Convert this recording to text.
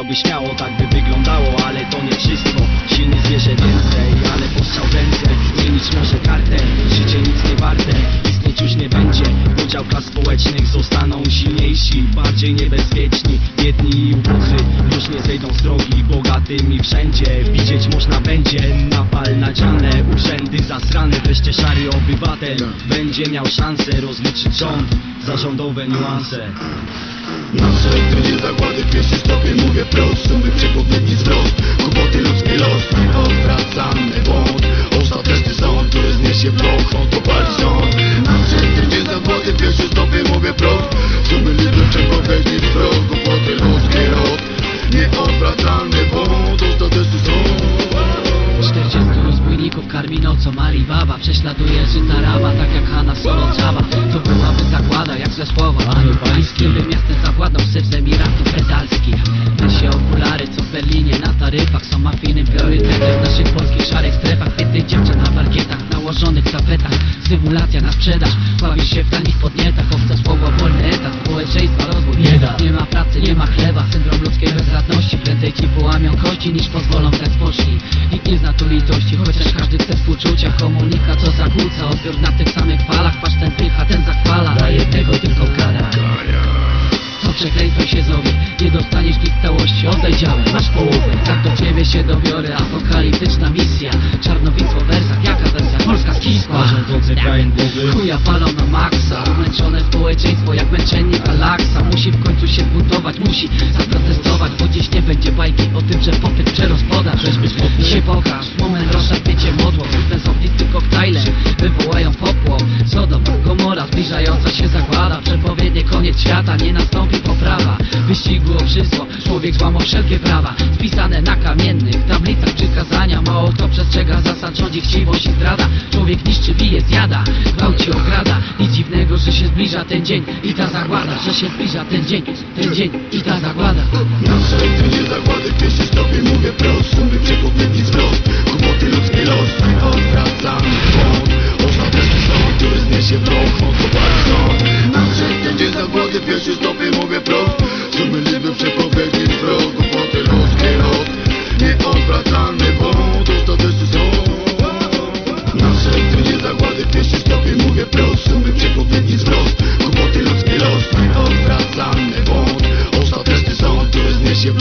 Chciałby śmiało, tak by wyglądało, ale to nie wszystko. Silny zwierzę więcej, ale postrzał ręce Zmienić może kartę, życie nic nie warte. Istnieć już nie będzie, podział klas społecznych Zostaną silniejsi, bardziej niebezpieczni. Biedni i ubodzy już nie zejdą z drogi. Bogatymi wszędzie, widzieć można będzie. Napal nadziane, urzędy zasrane. Wreszcie szary obywatel będzie miał szansę Rozliczyć rząd za rządowe niuanse mówię prost Sumy przepowiedni zwrot, kłopoty ludzki los Nieodwracalny błąd. Ostateczny sąd, który zniesie proch Odpali sąd Nasze trendzie zakłady w pierwszym stopie mówię prost Sumy liczby przepowiedni zwrot, kłopoty ludzki los Nieodwracalny błąd Ostateczny sąd. 40 rozbójników karmi nocą Alibaba Prześladuje żyta raba, tak jak Hanna Solo Java To byłaby zagłada, jak ze słowa Anioł na taryfach Są mafijnym priorytetem w naszych polskich szarych strefach. Więcej dziewczyn na parkietach, nałożonych tapetach. Symulacja na sprzedaż, bawisz się w tanich podnietach. Owca słowo, wolny etat, społeczeństwa rozwój. Bieda Nie ma pracy, nie ma chleba, syndrom ludzkiej bezradności Prędzej ci połamią kości niż pozwolą dać spocznij Nikt nie zna tu litości, chociaż każdy chce współczucia. Komunika co zakłóca, odbiór na tych się Nie dostaniesz nic w całości, oddaj działę, masz połowę. Tak do ciebie się dobiorę, apokaliptyczna misja. Czarnowictwo w wersach, jaka wersja? Polska skisła Rządzący krajem głowy Chuja palą na maksa. Umęczone społeczeństwo jak męczennik Alaksa. Musi w końcu się buntować, musi zaprotestować Bo dziś nie będzie bajki o tym, że popyt przerost podaż Weźmy spokój się pokaż, moment rozszarpnięcie modło. Ten z ognisty koktajlem wywołają popłoch. Sodom, Gomora, zbliżająca się zagłada. Przepowiednie koniec świata, nie nastąpi Wyścigu o wszystko, człowiek złamał wszelkie prawa. Spisane na kamiennych tablicach przykazania Mało kto przestrzega zasad, rządzi chciwość i zdrada. Człowiek niszczy, bije, zjada, gwałci, okrada. Nic dziwnego, że się zbliża ten dzień i ta zagłada. Że się zbliża ten dzień, ten dzień i ta zagłada. Nasze trendzie zakłady w pierwszym stopie mówię prost Sumy przepowiedni zwrot, kłopoty ludzki los. Sąd, który w pierwszym stopie mówię Uciekliśmy przy powierzchni wrogu Po ten ludzki los Nieodwracalny, bo dostateczny są Nasze trynie zagłady, pieści stopie Mówię prost, sumy przepowiedni wzrost. Kłopoty ludzki los Nieodwracalny błąd. Ostateczny sąd, który zniesie